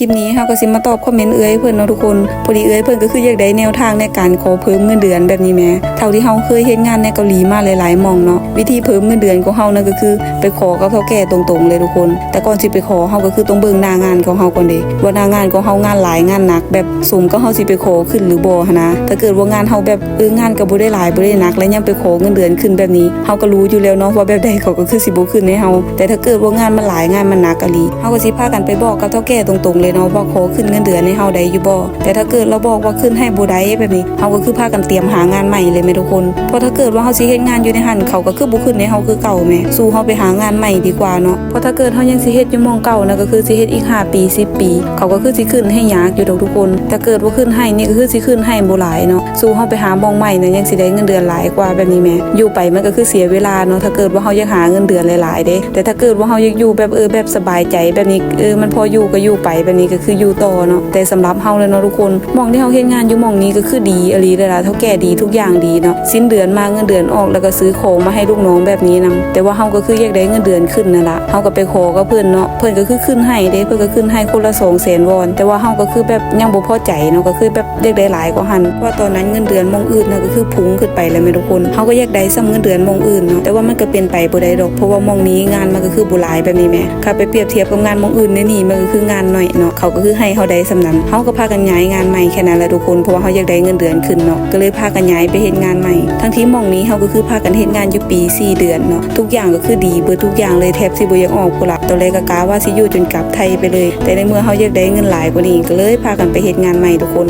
ลิปนี้เฮาก็สิมาตอบคอมเมนต์เอื้อยเพิ่นเนาะทุกคนพอดีเอื้อยเพิ่นก็คืออยากได้แนวทางในการขอเพิ่มเงินเดือนแบบนี้แหมเท่าที่เฮาเคยเฮ็ดงานในเกาหลีมาหลายๆมองเนาะวิธีเพิ่มเงินเดือนของเฮานั่นก็คือไปขอกับเฒ่าแก่ตรงๆเลยทุกคน แต่ก่อนสิไปขอเฮาก็คือต้องเบิ่งหน้างานของเฮาก่อนเด้ว่าหน้างานของเฮางานหลายงานหนัก แบบสมก็เฮาสิไปขอขึ้นหรือบ่หันนะถ้าเกิดว่างานเฮาแบบเอองานก็บ่ได้หลายบ่ได้หนัก แล้วยังไปขอเงินเดือนขึ้นแบบนี้เฮาก็รู้อยู่แล้วเนาะว่าแบบใดเขาก็คือสิบ่ขึ้นให้เฮาแต่ถ้าเกิดว่างานมันหลายงานมันหนักกะลีเฮาก็สิพากันไปบอกกับเฒ่าแก่ตรงๆเลยเนาะว่าขอขึ้นเงินเดือนให้เฮาได้อยู่บ่แต่ถ้าเกิดเราบอกว่าขึ้นให้บ่ได้แบบนี้เฮาก็คือพากันเตรียมหางานใหม่เลยแม่ทุกคนเพราะถ้าเกิดว่าเฮาสิเฮ็ดงานอยู่ในหันเขาก็คือบ่ขึ้นให้เฮาคือเก่าแม่สู้เฮาไปหางานใหม่ดีกว่าเนาะเพราะถ้าเกิดเฮายังสิเฮ็ดอยู่หมองเก่านะก็คือสิเฮ็ดอีกห้าปี10ปี เขาก็คือสิขึ้นให้ยากอยู่ดอกทุกคนถ้าเกิดว่าขึ้นให้นี่ก็คือสิขึ้นให้บ่หลายเนาะสู้เฮาไปหาหมองใหม่นะยังสิได้เงินเดือนหลายกว่าแบบนี้แม่อยู่ไปมันก็คือเสียเวลาเนาะถ้าเกิดว่าเฮาอยากหาเงินเดือนหลายๆเด้แต่ถ้าเกิดว่าเฮาอยากอยู่แบบเออแบบสบายใจแบบนี้เออมันพออยู่ก็อยู่ไปแบบนี้ก็คืออยู่ต่อเนาะแต่สำหรับเฮาเลยเนาะทุกคนมองที่เฮาเฮ็ดงานอยู่มองนี้ก็คือดีอลีเลยล่ะเท่าแก่ดีทุกอย่างดีเนาะสิ้นเดือนมาเงินเดือนออกแล้วก็ซื้อของมาให้ลูกน้องแบบนี้นํแต่ว่าเฮาก็คืออยากได้เงินเดือนขึ้นนั่นละเฮาก็ไปขอกับเพิ่อนเนาะเพิ่อนก็คือขึ้นให้เด้เพิ่อนก็ขึ้นให้คนละ200,000วอน แต่ว่าเฮาก็คือแบบยังบ่พอใจเนาะก็คือแบบอยากได้หลายกว่าหันเพราะว่าตอนนั้นเงินเดือนมองอื่นน่ะก็คือพุ่งขึ้นไปเลยแม่ทุกคนเฮาก็อยากได้ซ้ำเงินเดือนมองอื่นเนาะแต่ว่ามันก็เป็นไปบ่ได้ดอกเพราะว่ามองนี้งานมันก็คือบ่หลายแบบนี้แม่ถ้าไปเปรียบเทียบกับงานมองอื่นในนี่มันก็คืองานน้อยเนาะเขาก็คือให้เขาได้สำนันเขาก็พากันย้ายงานใหม่แค่นั้นแหละทุกคนเพราะว่าเขาอยากได้เงินเดือนขึ้นเนาะก็เลยพากันย้ายไปเห็นงานใหม่ ทั้งที่มองนี้เขาก็คือพากันเห็นงานอยู่ปี 4 เดือนเนาะทุกอย่างก็คือดีเบอร์ทุกอย่างเลยแทบสิบอยากออกพุ่นละตอนแรกก็กาว่าสิอยู่จนกลับไทยไปเลย แต่ในเมื่อเขาอยากได้เงินหลายกว่านี้ก็เลยพากันไปเห็นงานใหม่ทุกคน